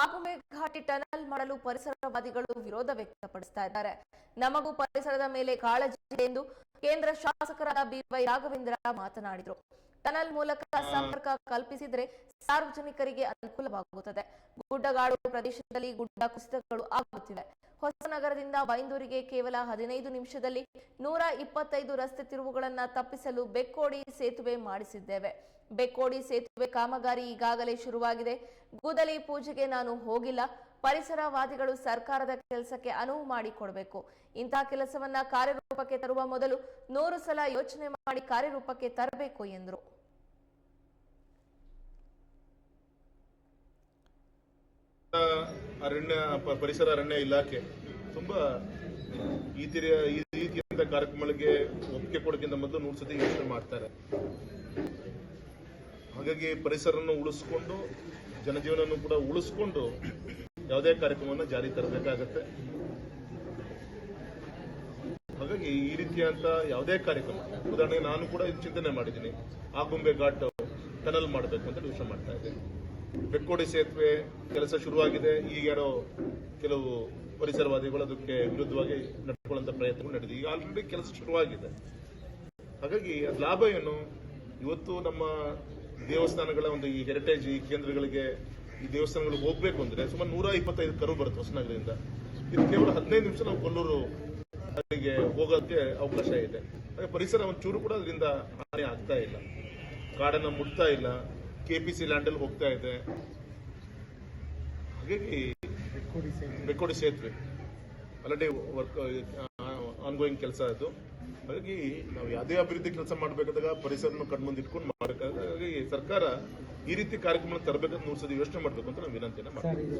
ಆಗುಂಬೆ ಘಾಟಿ tunnel ಮಾಡಲು ಪರಿಸರವಾದಿಗಳು ವಿರೋಧ ವ್ಯಕ್ತಪಡಿಸ್ತಾ ಇದ್ದಾರೆ. ನಮಗೂ ಪರಿಸರದ ಮೇಲೆ ಕಾಳಜಿ ಎಂದು ಕೇಂದ್ರ ಶಾಸಕರಾದ ಬಿವೈ ರಾಘವೇಂದ್ರ ಮಾತನಾಡಿದರು. ಟನಲ್ ಮೂಲಕ ಸಂಪರ್ಕ ಕಲ್ಪಿಸಿದರೆ ಸಾರ್ವಜನಿಕರಿಗೆ ಅನುಕೂಲವಾಗುತ್ತದೆ. ಗುಡ್ಡಗಾಡು ಪ್ರದೇಶದಲ್ಲಿ ಗುಡ್ಡ ಕುಸಿತಗಳು ಆಗುತ್ತಿವೆ. ಹೊಸನಗರದಿಂದ ಬೈಂದೂರಿಗೆ ಕೇವಲ ಹದಿನೈದು ನಿಮಿಷದಲ್ಲಿ ನೂರ ಇಪ್ಪತ್ತೈದು ರಸ್ತೆ ತಿರುವುಗಳನ್ನ ತಪ್ಪಿಸಲು ಬೆಕ್ಕೋಡಿ ಸೇತುವೆ ಮಾಡಿಸಿದ್ದೇವೆ. ಬೆಕ್ಕೋಡಿ ಸೇತುವೆ ಕಾಮಗಾರಿ ಈಗಾಗಲೇ ಶುರುವಾಗಿದೆ. ಗುದಲಿ ಪೂಜೆಗೆ ನಾನು ಹೋಗಿಲ್ಲ. ಪರಿಸರವಾದಿಗಳು ಸರ್ಕಾರದ ಕೆಲಸಕ್ಕೆ ಅನುವು ಮಾಡಿಕೊಡಬೇಕು. ಇಂತಹ ಕೆಲಸವನ್ನ ಕಾರ್ಯರೂಪಕ್ಕೆ ತರುವ ಮೊದಲು ನೂರು ಸಲ ಯೋಚನೆ ಮಾಡಿ ಕಾರ್ಯರೂಪಕ್ಕೆ ತರಬೇಕು ಎಂದರು. ಅರಣ್ಯ ಪರಿಸರ ಅರಣ್ಯ ಇಲಾಖೆ ತುಂಬಾ ಈ ತೀರಿಯ ಈ ರೀತಿಯಂತ ಕಾರ್ಯಕ್ರಮಗಳಿಗೆ ಒಪ್ಪಿಗೆ ಕೊಡೋಕ್ಕಿಂತ ಮೊದಲು ನೂರು ಸತಿ ಯೋಚನೆ ಮಾಡ್ತಾರೆ. ಹಾಗಾಗಿ ಪರಿಸರವನ್ನು ಉಳಿಸ್ಕೊಂಡು, ಜನಜೀವನವನ್ನು ಕೂಡ ಉಳಿಸ್ಕೊಂಡು ಯಾವುದೇ ಕಾರ್ಯಕ್ರಮವನ್ನು ಜಾರಿ ತರಬೇಕಾಗತ್ತೆ. ಹಾಗಾಗಿ ಈ ರೀತಿಯಂತ ಯಾವುದೇ ಕಾರ್ಯಕ್ರಮ, ಉದಾಹರಣೆಗೆ ನಾನು ಕೂಡ ಚಿಂತನೆ ಮಾಡಿದ್ದೀನಿ. ಆಗುಂಬೆ ಘಾಟ್ ಟನಲ್ ಮಾಡಬೇಕು ಅಂತ ಯೋಚನೆ ಮಾಡ್ತಾ ಇದ್ದೇನೆ. ಬೆಕ್ಕೋಡಿ ಸೇತುವೆ ಕೆಲಸ ಶುರುವಾಗಿದೆ. ಈಗ ಯಾರೋ ಕೆಲವು ಪರಿಸರವಾದಿಗಳು ಅದಕ್ಕೆ ವಿರುದ್ಧವಾಗಿ ನಡ್ಕೊಳ್ಳುವಂತ ಪ್ರಯತ್ನಗಳು ನಡೆದಿದೆ. ಈಗ ಆಲ್ರೆಡಿ ಕೆಲಸ ಶುರುವಾಗಿದೆ. ಹಾಗಾಗಿ ಲಾಭ ಏನು? ಇವತ್ತು ನಮ್ಮ ದೇವಸ್ಥಾನಗಳ ಒಂದು ಈ ಹೆರಿಟೇಜ್ ಈ ಕೇಂದ್ರಗಳಿಗೆ ಈ ದೇವಸ್ಥಾನಗಳಿಗೆ ಹೋಗ್ಬೇಕು ಅಂದ್ರೆ ಸುಮಾರು ನೂರ ಇಪ್ಪತ್ತೈದು ಕರು ಬರುತ್ತೆ ಹೊಸನಗರದಿಂದ. ಇದು ಕೇವಲ ಹದಿನೈದು ನಿಮಿಷ ನಾವು ಕೊಲ್ಲೂರು ಅಲ್ಲಿಗೆ ಹೋಗೋಕ್ಕೆ ಅವಕಾಶ ಇದೆ. ಹಾಗೆ ಪರಿಸರ ಒಂಚೂರು ಕೂಡ ಅದರಿಂದ ಹಾನಿ ಆಗ್ತಾ ಇಲ್ಲ. ಕಾಡನ್ನ ಮುಟ್ತಾ ಇಲ್ಲ. ಕೆಪಿಸಿ ಲ್ಯಾಂಡಲ್ಲಿ ಹೋಗ್ತಾ ಇದೆ. ಹಾಗಾಗಿ ಬೆಕ್ಕೋಡಿ ಸೇತುವೆ. ಆಲ್ರೆಡಿ ವರ್ಕ್ ಆನ್ಗೋಯಿಂಗ್ ಕೆಲಸ ಅದು. ಹಾಗಾಗಿ ನಾವು ಯಾವುದೇ ಅಭಿವೃದ್ಧಿ ಕೆಲಸ ಮಾಡಬೇಕಾದಾಗ ಪರಿಸರನ ಕಣ್ಮುಂದಿಟ್ಕೊಂಡು ಮಾಡಬೇಕಾದ್ರೆ ಹಾಗಾಗಿ ಸರ್ಕಾರ ಈ ರೀತಿ ಕಾರ್ಯಕ್ರಮ ತರಬೇಕಂತ ನೂರು ಸದಿ ಯೋಚನೆ ಮಾಡಬೇಕು ಅಂತ ನಾವು ವಿನಂತಿಯನ್ನು ಮಾಡ್ತೀವಿ.